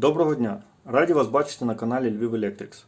Доброго дня! Раді вас бачити на каналі Львів Electrics.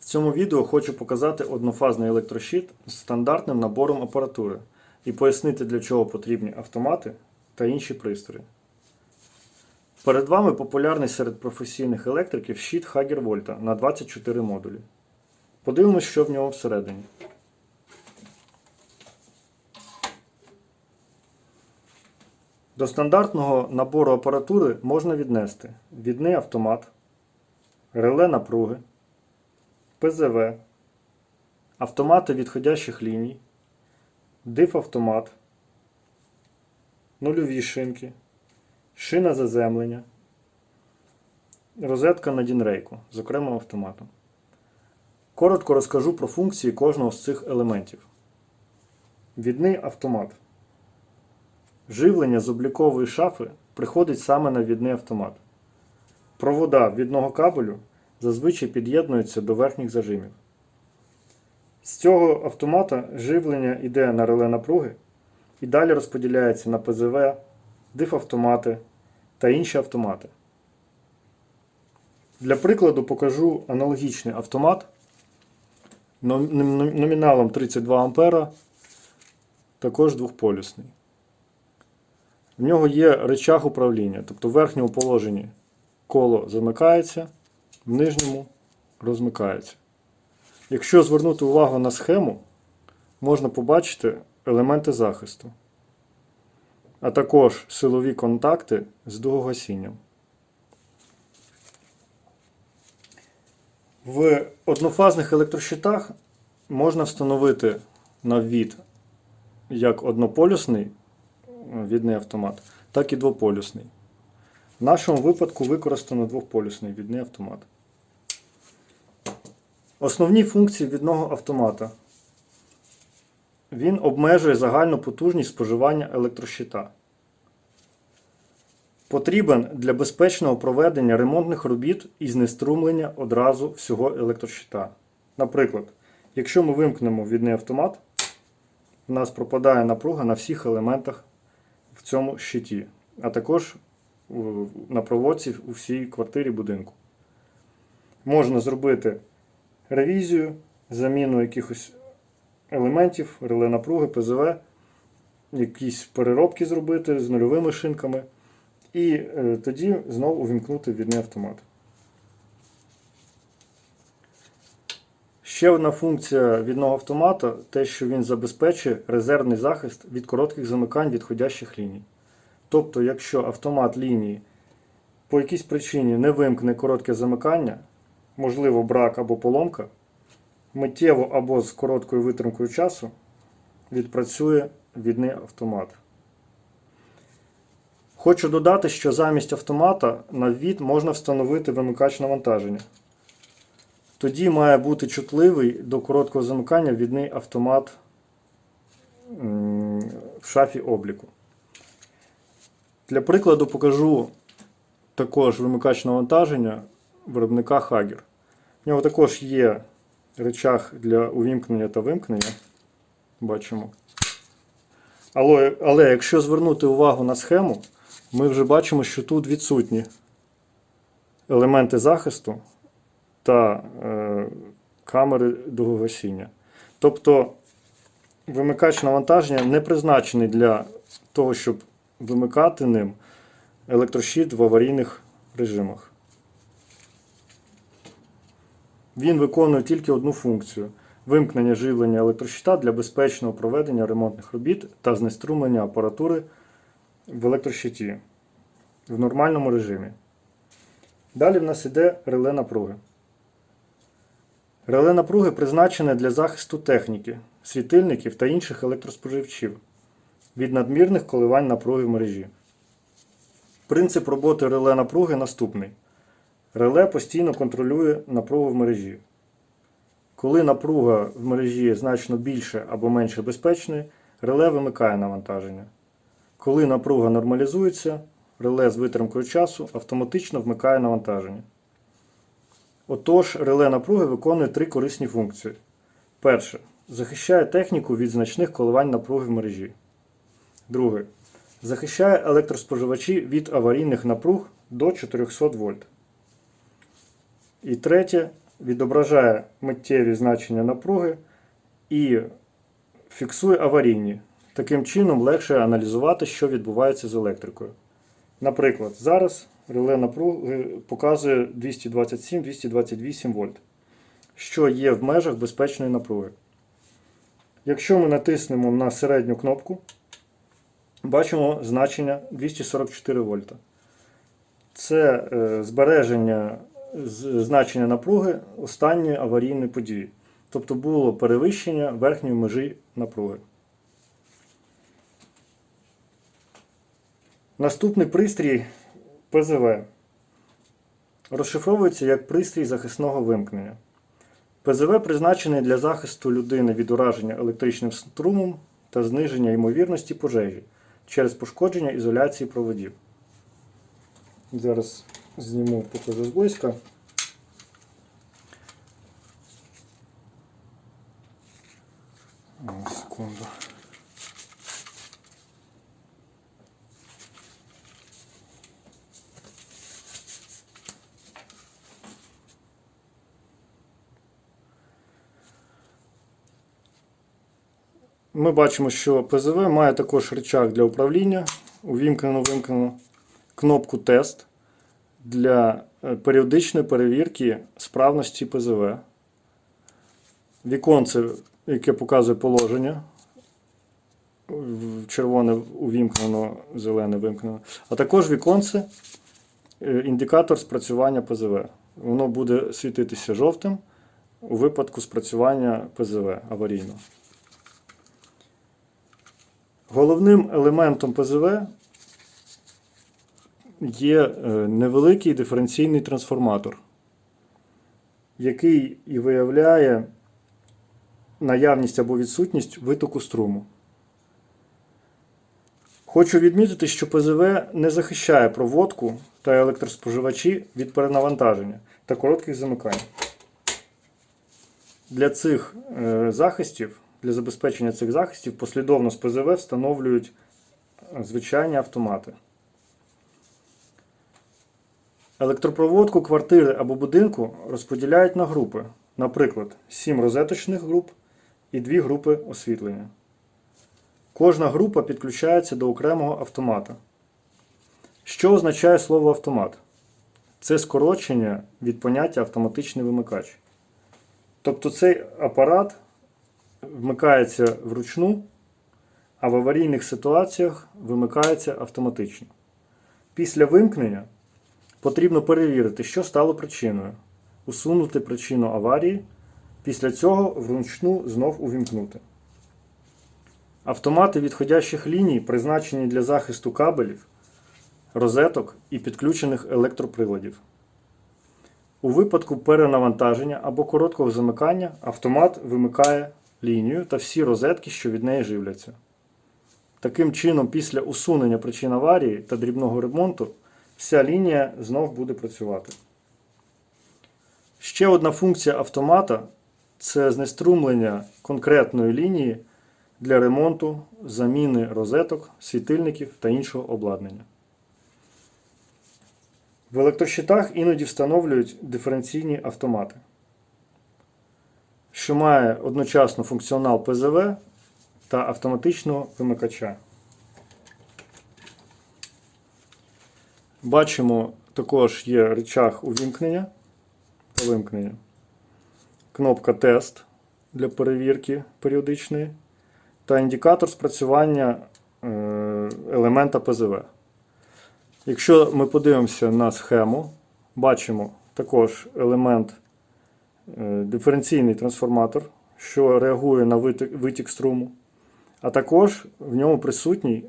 В цьому відео хочу показати однофазний електрощит з стандартним набором апаратури і пояснити, для чого потрібні автомати та інші пристрої. Перед вами популярний серед професійних електриків щит Вольта на 24 модулі. Подивимось, що в нього всередині. До стандартного набору апаратури можна віднести відний автомат, реле напруги, ПЗВ, автомати відходящих ліній, диф-автомат, нульові шинки, шина заземлення, розетка на дінрейку з окремим автоматом. Коротко розкажу про функції кожного з цих елементів. Відний автомат. Живлення з облікової шафи приходить саме на відний автомат. Провода відного кабелю зазвичай під'єднуються до верхніх зажимів. З цього автомата живлення йде на реле напруги і далі розподіляється на ПЗВ, диф-автомати та інші автомати. Для прикладу покажу аналогічний автомат номіналом 32 А, також двохполюсний. В нього є речах управління, тобто в верхньому положенні коло замикається, в нижньому розмикається. Якщо звернути увагу на схему, можна побачити елементи захисту, а також силові контакти з дугогасінням. В однофазних електрощитах можна встановити на ввід як однополюсний відний автомат, так і двополюсний. В нашому випадку використано двополюсний відний автомат. Основні функції відного автомата. Він обмежує загальну потужність споживання електрощита. Потрібен для безпечного проведення ремонтних робіт і знеструмлення одразу всього електрощита. Наприклад, якщо ми вимкнемо відний автомат, у нас пропадає напруга на всіх елементах в цьому щиті, а також на проводці у всій квартирі будинку. Можна зробити ревізію, заміну якихось елементів, реле напруги, ПЗВ, якісь переробки зробити з нульовими шинками, і е, тоді знову увімкнути відний автомат. Ще одна функція відного автомата те, що він забезпечує резервний захист від коротких замикань відходящих ліній. Тобто, якщо автомат лінії по якійсь причині не вимкне коротке замикання, можливо брак або поломка, миттєво або з короткою витримкою часу відпрацює відний автомат. Хочу додати, що замість автомата на ввід можна встановити вимикач навантаження. Тоді має бути чутливий до короткого замикання відний автомат в шафі обліку. Для прикладу покажу також вимикач навантаження виробника Hager. В нього також є речах для увімкнення та вимкнення. Бачимо. Але, але якщо звернути увагу на схему, ми вже бачимо, що тут відсутні елементи захисту та е, камери дугогасіння. Тобто вимикач навантаження не призначений для того, щоб вимикати ним електрощит в аварійних режимах. Він виконує тільки одну функцію вимкнення живлення електрощита для безпечного проведення ремонтних робіт та знеструмлення апаратури в електрощиті в нормальному режимі. Далі в нас іде реле напруги. Реле напруги призначене для захисту техніки, світильників та інших електроспоживачів від надмірних коливань напруги в мережі. Принцип роботи реле напруги наступний. Реле постійно контролює напругу в мережі. Коли напруга в мережі значно більше або менше безпечної, реле вимикає навантаження. Коли напруга нормалізується, реле з витримкою часу автоматично вмикає навантаження. Отож, реле напруги виконує три корисні функції. Перше. Захищає техніку від значних коливань напруги в мережі. Друге. Захищає електроспоживачі від аварійних напруг до 400 вольт. І третє відображає миттєві значення напруги і фіксує аварійні. Таким чином легше аналізувати, що відбувається з електрикою. Наприклад, зараз реле напруги показує 227-228 вольт, що є в межах безпечної напруги. Якщо ми натиснемо на середню кнопку, бачимо значення 244 вольта. Це е, збереження значення напруги останньої аварійної події. Тобто було перевищення верхньої межі напруги. Наступний пристрій ПЗВ розшифровується як пристрій захисного вимкнення. ПЗВ призначений для захисту людини від ураження електричним струмом та зниження ймовірності пожежі через пошкодження ізоляції проводів. Зараз зніму покажу зблизька. Секунду. Ми бачимо, що ПЗВ має також рычаг для управління, увімкнено вимкнено кнопку тест для е, періодичної перевірки справності ПЗВ. Віконце, яке показує положення. Червоне увімкнено, зелене вимкнено. А також віконце е, індикатор спрацювання ПЗВ. Воно буде світитися жовтим у випадку спрацювання ПЗВ аварійно. Головним елементом ПЗВ є е, невеликий диференційний трансформатор, який і виявляє наявність або відсутність витоку струму. Хочу відмітити, що ПЗВ не захищає проводку та електроспоживачі від перенавантаження та коротких замикань. Для цих е, захистів, для забезпечення цих захистів послідовно з ПЗВ встановлюють е, звичайні автомати. Електропроводку квартири або будинку розподіляють на групи, наприклад, 7 розеточних груп і 2 групи освітлення. Кожна група підключається до окремого автомата. Що означає слово автомат? Це скорочення від поняття автоматичний вимикач. Тобто цей апарат вмикається вручну, а в аварійних ситуаціях вимикається автоматично. Після вимкнення потрібно перевірити, що стало причиною, усунути причину аварії, після цього вручну знов увімкнути. Автомати відходящих ліній призначені для захисту кабелів, розеток і підключених електроприладів. У випадку перенавантаження або короткого замикання автомат вимикає лінію та всі розетки, що від неї живляться. Таким чином, після усунення причин аварії та дрібного ремонту, вся лінія знов буде працювати. Ще одна функція автомата це знеструмлення конкретної лінії для ремонту, заміни розеток, світильників та іншого обладнання. В електрощитах іноді встановлюють диференційні автомати, що має одночасно функціонал ПЗВ та автоматичного вимикача. Бачимо, також є рычаг увімкнення та вимкнення, кнопка тест для перевірки періодичної та індикатор спрацювання е, елемента ПЗВ. Якщо ми подивимося на схему, бачимо також елемент диференційний трансформатор, що реагує на витік, витік струму, а також в ньому присутній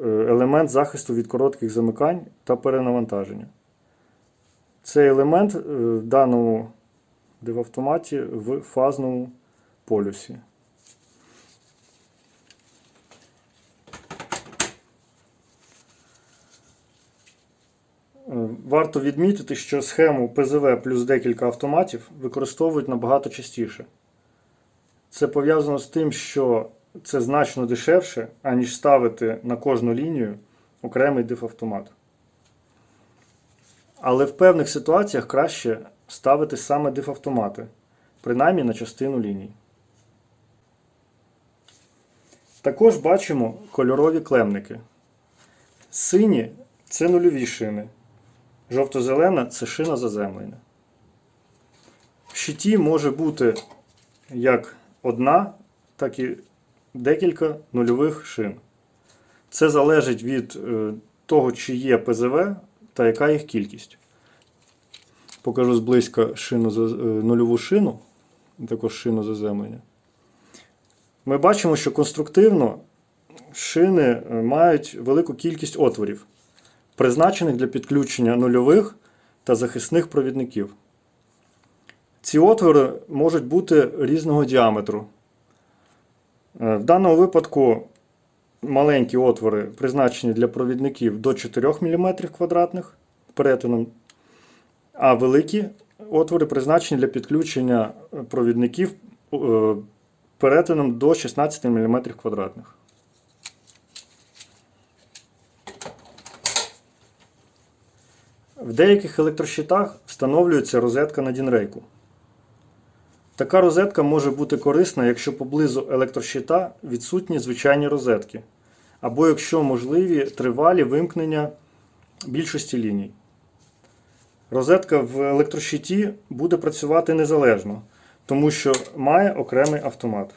е, елемент захисту від коротких замикань та перенавантаження. Цей елемент е, в даному дивавтоматі в фазному полюсі. Варто відмітити, що схему ПЗВ плюс декілька автоматів використовують набагато частіше. Це пов'язано з тим, що це значно дешевше, аніж ставити на кожну лінію окремий дифавтомат. Але в певних ситуаціях краще ставити саме дифавтомати, принаймні на частину ліній. Також бачимо кольорові клемники. Сині це нульові шини. Жовто-зелена це шина заземлення. В щиті може бути як одна, так і декілька нульових шин. Це залежить від е, того, чи є ПЗВ та яка їх кількість. Покажу зблизька шину, е, нульову шину, також шину заземлення. Ми бачимо, що конструктивно шини е, мають велику кількість отворів, призначених для підключення нульових та захисних провідників. Ці отвори можуть бути різного діаметру. Е, В даному випадку маленькі отвори призначені для провідників до 4 мм квадратних перетином, а великі отвори призначені для підключення провідників е, перетином до 16 мм квадратних. В деяких електрощитах встановлюється розетка на дінрейку. Така розетка може бути корисна, якщо поблизу електрощита відсутні звичайні розетки, або якщо можливі тривалі вимкнення більшості ліній. Розетка в електрощиті буде працювати незалежно, тому що має окремий автомат.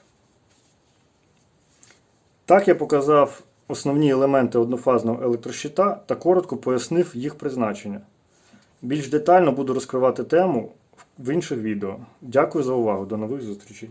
Так я показав основні елементи однофазного електрощита та коротко пояснив їх призначення. Більш детально буду розкривати тему в інших відео. Дякую за увагу. До нових зустрічей.